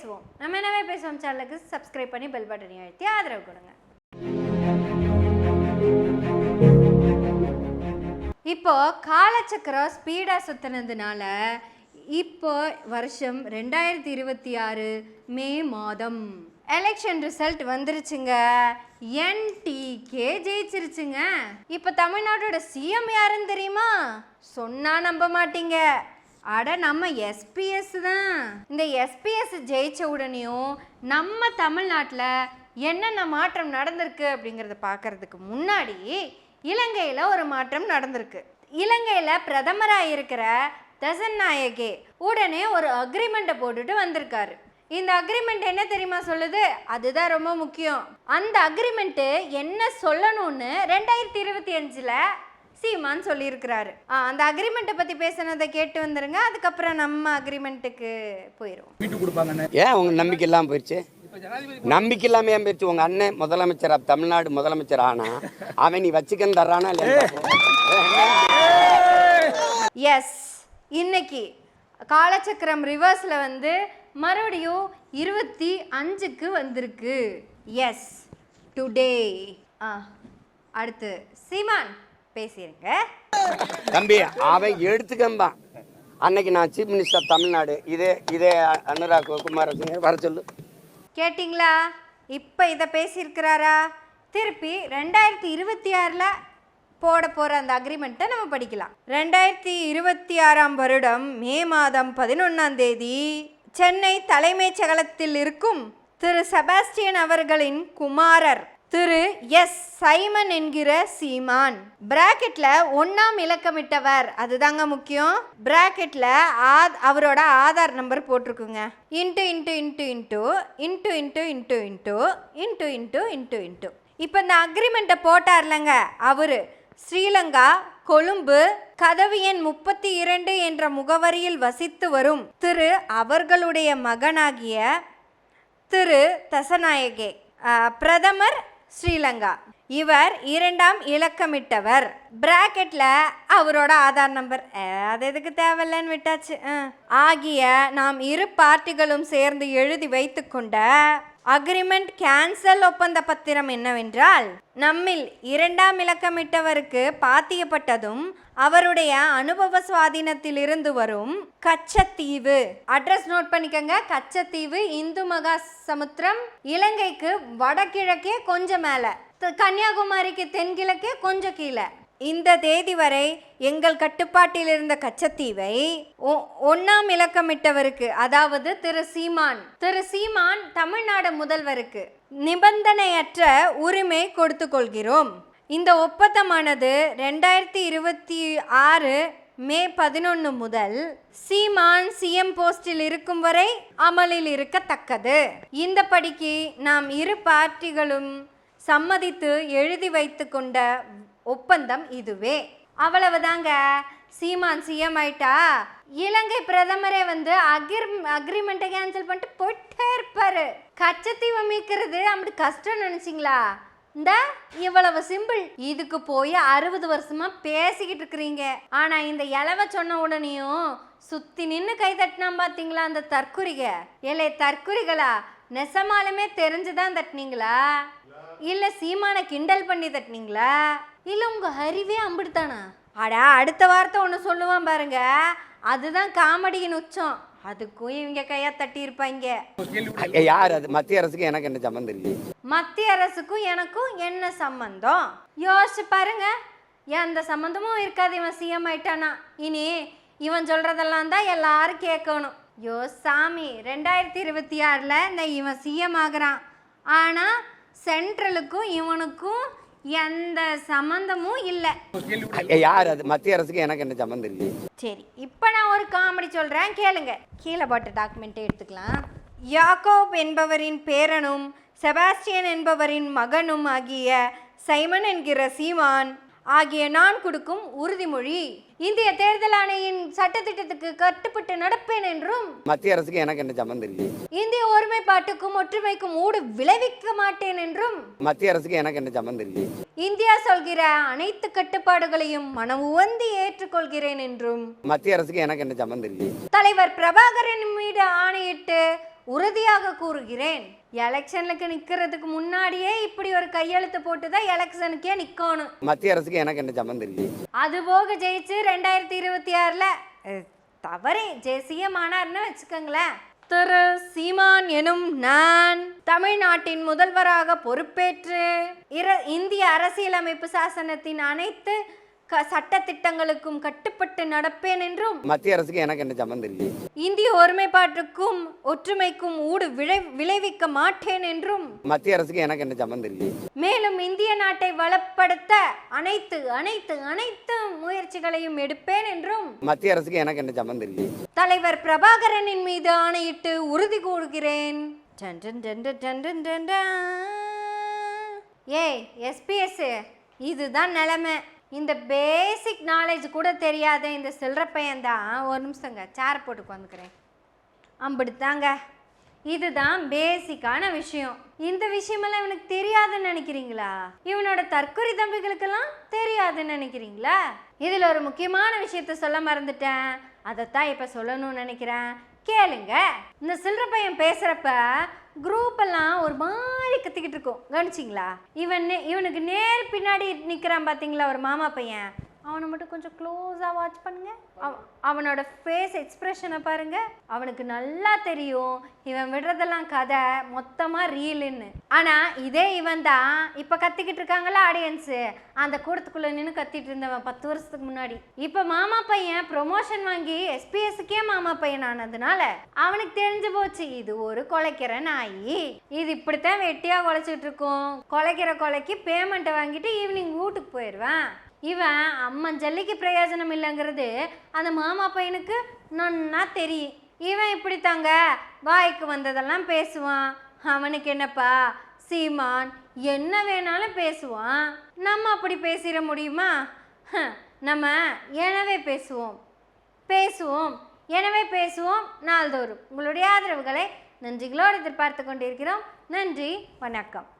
பேசுவோம். நம்ம என்னவே பேசுவோம்? சேனலுக்கு சப்ஸ்கிரைப் பண்ணி பெல் பட்டனையும் அழுத்தி ஆதரவு கொடுங்க. இப்போ காலச்சக்கரம் ஸ்பீடாக சுத்தினதுனால இப்போ வருஷம் ரெண்டாயிரத்தி இருபத்தி ஆறு மே மாதம் எலெக்ஷன் ரிசல்ட் வந்துருச்சுங்க. என்டிகே ஜெயிச்சிருச்சுங்க. இப்போ தமிழ்நாட்டோட சிஎம் யாருன்னு தெரியுமா? சொன்னா நம்ப மாட்டீங்க. அட நம்ம எஸ்பிஎஸ் தான். இந்த எஸ்பிஎஸ் ஜெயிச்ச உடனேயும் நம்ம தமிழ்நாட்டில் என்னென்ன மாற்றம் நடந்திருக்கு அப்படிங்கிறத பார்க்கறதுக்கு முன்னாடி இலங்கையில் ஒரு மாற்றம் நடந்திருக்கு. இலங்கையில் பிரதமராக இருக்கிற தசன் நாயகே உடனே ஒரு அக்ரிமெண்ட்டை போட்டுட்டு வந்திருக்காரு. இந்த அக்ரிமெண்ட் என்ன தெரியுமா சொல்லுது? அதுதான் ரொம்ப முக்கியம். அந்த அக்ரிமெண்ட்டு என்ன சொல்லணும்னு ரெண்டாயிரத்தி இருபத்தி அஞ்சில் சீமான் சொல்லியிருக்கிறாரு. அந்த அக்ரிமெண்ட்டை பற்றி பேசுனதை கேட்டு வந்துருங்க. அதுக்கப்புறம் நம்ம அக்ரிமெண்ட்டுக்கு போயிடுவோம் ஏன் உங்க நம்பிக்கை இல்லாமல் போயிடுச்சு நம்பிக்கை இல்லாம ஏன் போயிடுச்சு உங்க அண்ணன் முதலமைச்சர் தமிழ்நாடு முதலமைச்சர் ஆனா அவன் நீ வச்சுக்கன்னு தர்றானா இல்லையா எஸ் இன்னைக்கு காலச்சக்கரம் ரிவர்ஸில் வந்து மறுபடியும் இருபத்தி அஞ்சுக்கு வந்திருக்கு. எஸ் டுடே ஆ அடுத்து சீமான். பேசிருங்க. தம்பி அவன் எடுத்துக்கம்பான் அன்னைக்கு நான் சீஃப் மினிஸ்டர் தமிழ்நாடு இதே இதே அனுராக் குமாரசிங்க வர சொல்லு. கேட்டிங்களா? இப்போ இதை பேசியிருக்கிறாரா? திருப்பி ரெண்டாயிரத்தி இருபத்தி ஆறில் போட போகிற அந்த அக்ரிமெண்ட்டை நம்ம படிக்கலாம். ரெண்டாயிரத்தி இருபத்தி ஆறாம் வருடம் மே மாதம் பதினொன்றாம் தேதி சென்னை தலைமைச் செயலகத்தில் இருக்கும் திரு செபாஸ்டியன் அவர்களின் குமாரர் திரு எஸ் சைமன் என்கிற சீமான் பிராக்கெட்ல ஒன்னாம் இலக்கமிட்டவர் அதுதாங்க முக்கியம் பிராக்கெட்ல ஆத் அவரோட Aadhaar number போட்டிருக்குங்க into into into into into into into into into into into into இப்போ இந்த அக்ரிமெண்ட்டை போட்டார்லங்க அவரு ஸ்ரீலங்கா கொழும்பு கதவு எண் முப்பத்தி இரண்டு என்ற முகவரியில் வசித்து வரும் திரு அவர்களுடைய மகனாகிய திரு தசநாயகே பிரதமர் ஸ்ரீலங்கா. இவர் இரண்டாம் இலக்கமிட்டவர். பிராக்கெட்டில் அவரோட ஆதார் நம்பர். அது எதுக்கு தேவையில்லைன்னு விட்டாச்சு. ஆகிய நாம் இரு பார்ட்டிகளும் சேர்ந்து எழுதி வைத்துக்கொண்ட அக்ரிமெண்ட் கேன்சல் ஒப்பந்த பத்திரம் என்னவென்றால் நம்மில் இரண்டாம் இலக்கமிட்டவருக்கு பாத்தியப்பட்டதும் அவருடைய அனுபவ சுவாதீனத்திலிருந்து வரும் கச்சத்தீவு. அட்ரஸ் நோட் பண்ணிக்கங்க. கச்சத்தீவு இந்து மகா சமுத்திரம் இலங்கைக்கு வடகிழக்கே கொஞ்சம் மேலே. கன்னியாகுமரிக்கு தென்கிழக்கே கொஞ்சம் கீழே. இந்த தேதி வரை எங்கள் கட்டுப்பாட்டில் இருந்த கச்சத்தீவை ஒ- இலக்கமிட்டவருக்கு அதாவது திரு சீமான் திரு சீமான் தமிழ்நாடு முதல்வருக்கு நிபந்தனையற்ற உரிமை கொடுத்து கொள்கிறோம். இந்த ஒப்பந்தமானது ரெண்டாயிரத்தி இருபத்தி ஆறு மே பதினொன்று முதல் சீமான் சிஎம் போஸ்டில் இருக்கும் வரை அமலில் இருக்கத்தக்கது. இந்த படிக்கு நாம் இரு பார்ட்டிகளும் சம்மதித்து எழுதி வைத்து கொண்ட ஒப்பந்தம் இதுவே. அவ்வளவுதாங்க. சீமான் சிஎம் ஆயிட்டா? இலங்கை பிரதமரே வந்து அகிர் அக்ரிமெண்ட்டை கேன்சல் பண்ணிட்டு போயிட்டே இருப்பாரு. கச்சத்தீவை மீட்கிறது அப்படி கஷ்டம் நினைச்சிங்களா? இந்த இவ்வளவு சிம்பிள். இதுக்கு போய் அறுபது வருஷமா பேசிக்கிட்டு இருக்கிறீங்க. ஆனா இந்த இலவ சொன்ன உடனேயும் சுத்தி நின்று கை தட்டினா பாத்தீங்களா அந்த தற்குறிக? ஏலே தற்குறிகளா? நெசமாலுமே தெரிஞ்சுதான் தட்டினீங்களா? இல்ல சீமான கிண்டல் பண்ணி தட்டினீங்களா? இல்ல உங்க அறிவே அம்பிடுத்தானா? அட அடுத்த வார்த்தை ஒன்று சொல்லுவான் பாருங்க. அதுதான் காமெடியின் உச்சம் அதுக்கும் இவங்க கையா தட்டி இருப்பாங்க யார் அது? மத்திய அரசுக்கு எனக்கு என்ன சம்மந்தம் இருக்கு மத்திய அரசுக்கும் எனக்கும் என்ன சம்பந்தம்? யோசிச்சு பாருங்க. எந்த சம்பந்தமும் இருக்காது இவன் சிஎம் ஆயிட்டானா? இனி இவன் சொல்றதெல்லாம் தான் எல்லாரும் கேட்கணும். யோ சாமி ரெண்டாயிரத்தி இருபத்தி ஆறில் இந்த இவன் சிஎம் ஆகுறான். ஆனால் சென்ட்ரலுக்கும் இவனுக்கும் எந்த சம்மந்தமும் இல்லை. யார் அது? மத்திய அரசுக்கு எனக்கு என்ன சம்மந்தம் இருக்கு? சரி இப்போ நான் ஒரு காமெடி சொல்கிறேன் கேளுங்க. கீழே போட்ட டாக்குமெண்ட்டை எடுத்துக்கலாம். யாக்கோப் என்பவரின் பேரனும் செபாஸ்டியன் என்பவரின் மகனும் ஆகிய சைமன் என்கிற சீமான் ஆகிய நான் கொடுக்கும் உறுதிமொழி. இந்திய தேர்தல் ஆணையின் சட்டத்திட்டத்துக்கு கட்டுப்பட்டு நடப்பேன் என்றும். மத்திய அரசுக்கு எனக்கு என்ன சம்மந்தம் இருக்கு இந்திய ஒருமைப்பாட்டுக்கும் ஒற்றுமைக்கும் ஊடு விளைவிக்க மாட்டேன் என்றும். மத்திய அரசுக்கு எனக்கு என்ன சம்மந்தம் இருக்கு இந்தியா சொல்கிற அனைத்து கட்டுப்பாடுகளையும் மனம் உவந்து ஏற்றுக்கொள்கிறேன் என்றும். மத்திய அரசுக்கு எனக்கு என்ன சம்மந்தம் இருக்கு தலைவர் பிரபாகரன் மீது ஆணையிட்டு உறுதியாக கூறுகிறேன். எலெக்ஷனுக்கு நிக்கிறதுக்கு முன்னாடியே இப்படி ஒரு கையெழுத்து போட்டு தான் எலெக்ஷனுக்கே நிக்கணும். மத்திய அரசுக்கு எனக்கு என்ன சம்மந்தம் இருக்கு? அது போக ஜெயிச்சு ரெண்டாயிரத்தி இருபத்தி ஆறுல தவறே. ஜெய சிஎம் ஆனார்னு வச்சுக்கோங்களேன். திரு சீமான் எனும் நான் தமிழ்நாட்டின் முதல்வராக பொறுப்பேற்று இந்திய அரசியலமைப்பு சாசனத்தின் அனைத்து க சட்டத்திட்டங்களுக்கும் கட்டுப்பட்டு நடப்பேன் என்றும் மத்திய அரசுக்கு எனக்கு என்ன சம்மந்தம் இருக்கு இந்திய ஒருமைப்பாட்டுக்கும் ஒற்றுமைக்கும் ஊடு விளை விளைவிக்க மாட்டேன் என்றும் மத்திய அரசுக்கு எனக்கு என்ன சம்மந்தம் இருக்கு மேலும் இந்திய நாட்டை வளப்படுத்த அனைத்து அனைத்து அனைத்து முயற்சிகளையும் எடுப்பேன் என்றும் மத்திய அரசுக்கு எனக்கு என்ன சம்மந்தம் இருக்கு தலைவர் பிரபாகரனின் மீது ஆணையிட்டு உறுதி கூறுகிறேன். டன் டன் டன் டன் டன் டன் டன் டன். ஏய் எஸ்பிஎஸ் இதுதான் நிலைமை. இந்த பேசிக் நாலேஜ் கூட தெரியாத இந்த சில்லற பையன் தான் ஒரு நிமிஷங்க சேர் போட்டு உட்காந்துக்கிறேன். அப்படித்தாங்க இதுதான் பேசிக்கான விஷயம். இந்த விஷயமெல்லாம் இவனுக்கு தெரியாதுன்னு நினைக்கிறீங்களா? இவனோட தற்கொலை தம்பிகளுக்கெல்லாம் தெரியாதுன்னு நினைக்கிறீங்களா? இதில் ஒரு முக்கியமான விஷயத்த சொல்ல மறந்துட்டேன். அதைத்தான் இப்போ சொல்லணும்னு நினைக்கிறேன். கேளுங்க. இந்த சில்லற பையன் பேசுகிறப்ப குரூப் எல்லாம் ஒரு மாதிரி கத்திக்கிட்டு இருக்கும். கவனிச்சிங்களா? இவன் இவனுக்கு நேர் பின்னாடி நிற்கிறான் பார்த்தீங்களா ஒரு மாமா பையன்? அவனை மட்டும் கொஞ்சம் க்ளோஸாக வாட்ச் பண்ணுங்க. அவ- அவனோட ஃபேஸ் எக்ஸ்ப்ரெஷனை பாருங்க. அவனுக்கு நல்லா தெரியும். இவன் விடுறதெல்லாம் கதை. மொத்தமாக ரீலுன்னு ஆனால் இதே இவன் தான் இப்போ கத்திக்கிட்டு இருக்காங்களா ஆடியன்ஸு அந்த கூடத்துக்குள்ளே நின்று கத்திட்டு இருந்தவன் பத்து வருஷத்துக்கு முன்னாடி. இப்போ மாமா பையன் ப்ரொமோஷன் வாங்கி எஸ்பிஎஸ்க்கே மாமா பையன் ஆனதுனால அவனுக்கு தெரிஞ்சு போச்சு. இது ஒரு கொலைக்கிற நாய். இது இப்படித்தான் வெட்டியாக குலைச்சிட்டு இருக்கும். கொலைக்கிற கொலைக்கு பேமெண்ட்டை வாங்கிட்டு ஈவினிங் வீட்டுக்கு போயிடுவேன். இவன் அம்மன் ஜல்லிக்கு பிரயோஜனம் இல்லைங்கிறது அந்த மாமா பையனுக்கு நன்னா தெரியும். இவன் இப்படி தாங்க வாய்க்கு வந்ததெல்லாம் பேசுவான். அவனுக்கு என்னப்பா? சீமான் என்ன வேணாலும் பேசுவான். நம்ம அப்படி பேசிட முடியுமா? ஹ, நம்ம எனவே பேசுவோம். பேசுவோம். எனவே பேசுவோம் நாள்தோறும். உங்களுடைய ஆதரவுகளை நன்றிகளோடு எதிர்பார்த்து கொண்டிருக்கிறோம். நன்றி வணக்கம்.